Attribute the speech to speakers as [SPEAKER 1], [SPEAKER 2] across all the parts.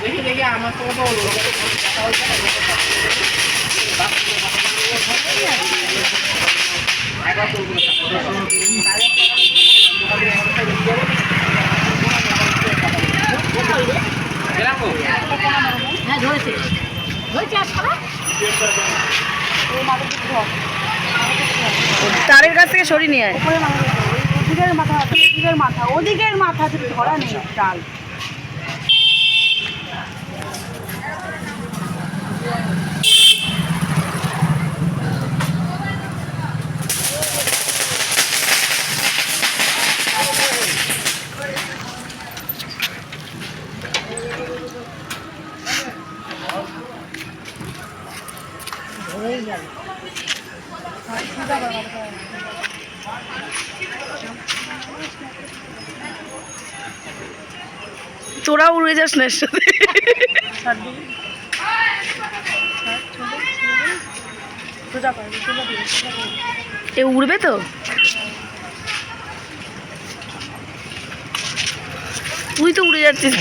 [SPEAKER 1] দেখি দেখি আমার তো তো
[SPEAKER 2] হ্যাঁ ধরেছে। ধরেছে আর সারা
[SPEAKER 3] তারের কাছ থেকে সরিয়ে নিয়ে আয়।
[SPEAKER 2] উপরে মাথা ওদিকের মাথা ওদিকের মাথা ধরা নেই ডাল
[SPEAKER 3] তোরা উড়ে যাস না সাথে। এ উড়বে তো? তুই তো উড়ে যাচ্ছিস।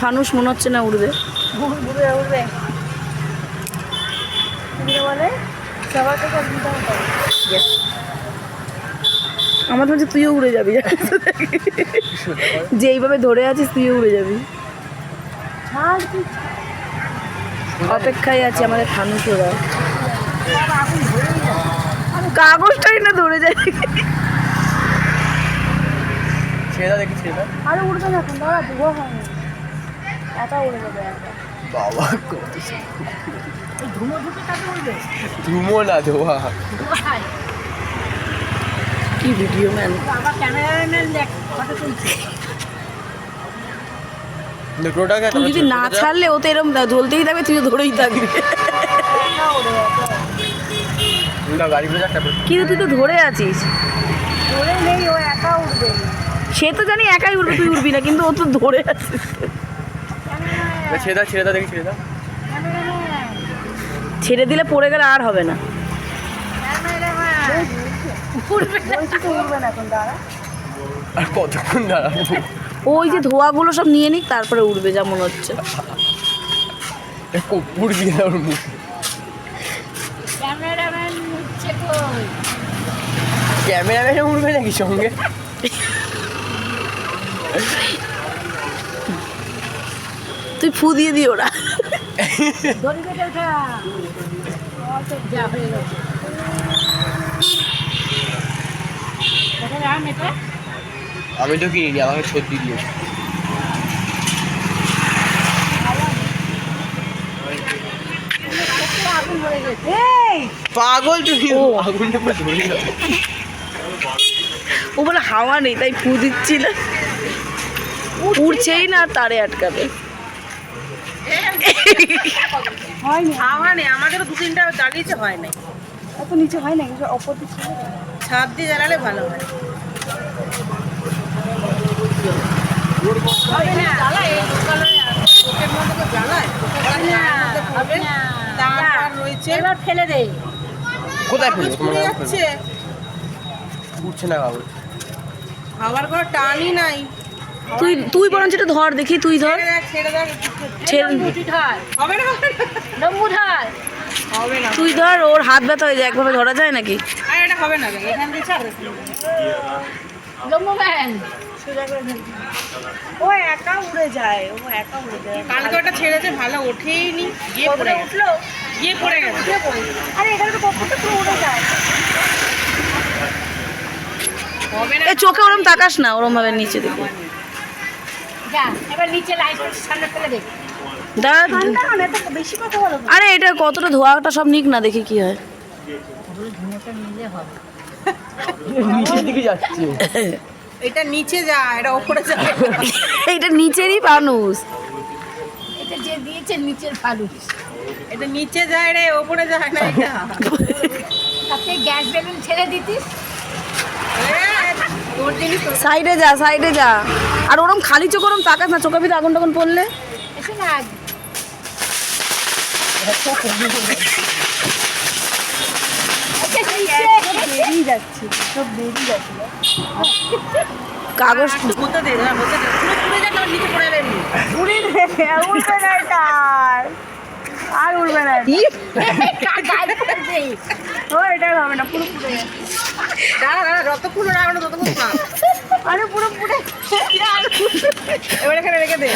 [SPEAKER 3] ফানুস মনে হচ্ছে না উড়বে।
[SPEAKER 2] উড়বে উড়বে
[SPEAKER 3] আমার তো হচ্ছে তুইও উড়ে যাবি যে এইভাবে ধরে আছিস তুইও উড়ে যাবি। অপেক্ষায় আছে আমাদের ফানুস ওরা। কাগজটাই না ধরে যায়।
[SPEAKER 1] ছেড়ে দেখি ছেড়ে
[SPEAKER 2] আরে উড়বে না এখন দাঁড়া ধোয়া হয়নি একা উড়ে যাবে
[SPEAKER 1] বাবা কত
[SPEAKER 2] ধুমো উড়বে
[SPEAKER 1] না ধোয়া।
[SPEAKER 3] কি ভিডিও ম্যান
[SPEAKER 2] আবার ক্যামেরাম্যান দেখ ফটো তুলছে
[SPEAKER 3] যদি না ছাড়লে ও তো এরকম জ্বলতেই থাকবে তুইও ধরেই থাকবি। কিন্তু তুই তো ধরে আছিস।
[SPEAKER 2] ধরে নেই ও একা উড়বে।
[SPEAKER 3] সে তো জানি একাই উঠবে তুই উঠবি না কিন্তু ও তো ধরে আছিস।
[SPEAKER 1] ছেড়ে দাও ছেড়ে দাও দেখি ছেড়ে দাও।
[SPEAKER 3] ছেড়ে দিলে পড়ে গেলে আর হবে না।
[SPEAKER 1] আর কতক্ষণ দাঁড়াবো?
[SPEAKER 3] ওই যে ধোয়াগুলো সব নিয়ে নিক তারপরে উড়বে যা মনে হচ্ছে।
[SPEAKER 1] কপুর দিয়ে ওর মুখে।
[SPEAKER 2] ক্যামেরাম্যান উঠছে কই?
[SPEAKER 1] ক্যামেরাম্যানে উঠবে নাকি সঙ্গে?
[SPEAKER 3] তুই ফু দিয়ে দি ওরা
[SPEAKER 2] ধরে বেটে ওঠা অল্প যা হয়ে গেছে দেখা যায় মেটা
[SPEAKER 1] আমি তো কিনিনি আমাকে দিয়েছে
[SPEAKER 2] এই!
[SPEAKER 1] পাগল তুমি
[SPEAKER 3] ও।
[SPEAKER 1] আগুনটা পুরো ধরে গেল।
[SPEAKER 3] ও বলে হাওয়া নেই তাই ফু দিচ্ছিল উড়ছেই না তারে আটকাবে।
[SPEAKER 2] হয়নি
[SPEAKER 4] হাওয়া নেই আমাদেরও দু তিনটা জ্বালিয়েছে হয় নাই।
[SPEAKER 2] নিচে হয় না কিছু অপর
[SPEAKER 4] ছাদ দিয়ে জ্বালালে ভালো হয়।
[SPEAKER 2] এবার ফেলে দে।
[SPEAKER 1] কোথায়
[SPEAKER 4] যাচ্ছে।
[SPEAKER 1] উঠছে না কাগজ
[SPEAKER 4] হাওয়ার কোনো টানই নাই।
[SPEAKER 3] তুই তুই বরঞ্চ এটা ধর দেখি তুই ধর। তুই ধর ওর হাত ব্যথা হয়ে যায় একভাবে ধরা যায় নাকি?
[SPEAKER 4] হবে না এখান দিয়ে ছাড়।
[SPEAKER 2] লম্বু ম্যান। সোজা করে ধরবি। ও একা উড়ে যায় ও একা উড়ে যায়।
[SPEAKER 4] কালকে ওটা ছেড়েছে ভালো ওঠেই নি গিয়ে পড়ে
[SPEAKER 2] উঠল?
[SPEAKER 4] গিয়ে পড়ে গেছে।
[SPEAKER 2] আরে এখানে তো কতটা পুরো উড়ে যায়।
[SPEAKER 4] হবে না
[SPEAKER 3] এ চোখে ওরম তাকাস না ওরম ভাবে নিচে দেখি। আরে এটা কতটা ধোয়াটা সব নিক না দেখি কি হয়।
[SPEAKER 1] নিচের দিকে যাচ্ছে।
[SPEAKER 4] এটা নিচে যা এটা ওপরে যা।
[SPEAKER 3] এটা নিচেরই মানুষ
[SPEAKER 2] এটা যে দিয়েছে নিচের ফালুস
[SPEAKER 4] এটা নিচে যায় রে ওপরে যায় না এটা।
[SPEAKER 2] তাতে গ্যাস বেলুন ছেড়ে দিতিস।
[SPEAKER 3] সাইডে যা সাইডে যা। আর ওরম খালি চোখ ওরম তাকাস না চোখে ভিতরে আগুন টাগুন পড়লে কাগজ
[SPEAKER 4] দে হ্যাঁ পুরো পুরো আর
[SPEAKER 2] উড়বে না এটা ও এটা হবে না পুরো
[SPEAKER 4] দাঁড়া যতক্ষণ ওরা আগুন ততক্ষণ খা
[SPEAKER 2] আরে পুরো পুড়ে
[SPEAKER 4] এবার এখানে রেখে দে।